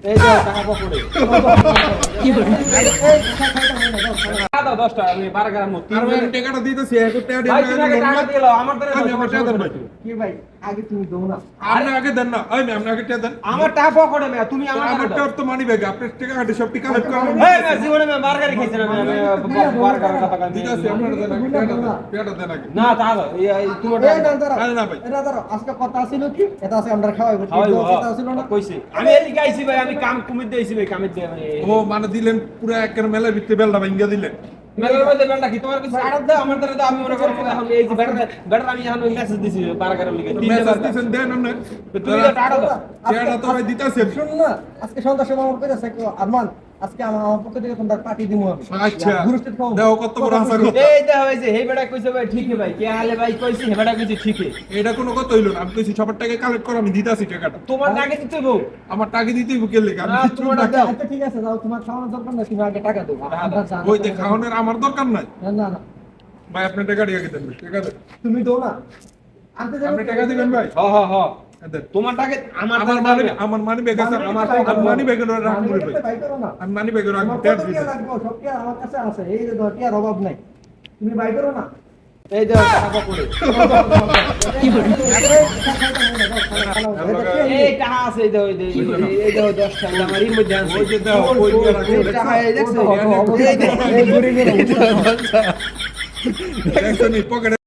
এই যে টাকা পকড়ে দাও দশ টাকা আমি বারো গ্রাম মতো আর ভাই টাকাটা দিতেছি একটু টাকা ভাই দিন তুমি আগে টাকা দিল আমার দ্বারা আমি আমার টাকা দেন ভাই কি ভাই আগে তুমি দৌ না। আপনি আগে দেন না ওই আপনি আগে টাকা দেন। আমার টাকা পকড়ে মেয়া তুমি আমার আমার টাকা তো মানি ব্যাগ আপনার টাকা কাটে সব টাকা কালেক্ট করা এই মেয়া জীবনে মেয়া বার্গারই খাইছি না মেয়া, মেয়া, কথা কান দিতেছি আপনার দেন টাকাটা দেন আগে। না তা দাও এই এই তোমার এই না না ভাই। এটা দাঁড়াও আজকে কথা ছিল কি? এটা আছে আমরা খাওয়াইবো ঠিক খাওয়াইবো, কথা ছিল না? কইছি। আমি এদিকে আইছি ভাই আমি কাম কুমির দিয়েছি ভাই কামের দিয়ে ও মানে দিলেন পুরো একের মেলার ভিতরে বেলটা ভাঙ্গা দিলেন। মেলার মধ্যে বেলটা কি? তোমার কিছু আড়াত দাও আমার দ্বারা আমি মনে করব এখন এই যে ব্যাটার ব্যাটার আমি এখন মেসেজ দিছি বার্গারের লিগে। তিনটে মেসেজ দিছেন দেন আপনি তুমি তো টাকা দাও। টাকাটা তো ভাই শুন না আজকে সন্ধ্যা সময় আমার কইতাছে আরমান আজকে আমার আমার পক্ষ থেকে তোমরা পার্টি দিমু আমি। আচ্ছা। গুরুস্টেট খাও দেখো কত বড় আশা কথা। এই দেখো এই যে হে বেটা কইছে ভাই ঠিকই ভাই। কে আলে ভাই কইছি হে বেটা কইছে ঠিকই। এটা কোনো কথা হইল না। আমি কইছি সবার টাকা কালেক্ট করে আমি দিতাছি টাকাটা। তোমার টাকা দিতে বউ আমার টাকা দিতেই বুকের লেগে? আমি তোমার দাও। আচ্ছা ঠিক আছে যাও তোমার খাওয়ানোর দরকার নাই তুমি আগে টাকা দাও। ওই যে খাওয়ানোর আমার দরকার নাই। না না না। ভাই আপনি টাকা দিয়ে দেন টাকা দেন। তুমি দাও না। আপনি টাকা দিবেন ভাই? হ হ হ। দেন তোমার টাকা আমার আমার মানি। আমার মানি আছে আমার আমার মানি ব্যাগে রাখুন আমি মানি ট্যাপ কত দিবেন টাকা লাগবে সব টাকা আমার কাছে আছে এই যে ধর টাকার অভাব নাই তুমি বাই করো না এই দেখো টাকা পকড়ে এই টাকা আছে এই দেখো এই দেখো, এই- এই দেখো টাকা আমার এর মধ্যে আছে ওই যে দাও ওই যে রাখুন টাকা এই দেখছ এই দেখো, এই দেখো। দেখছেন পকেটে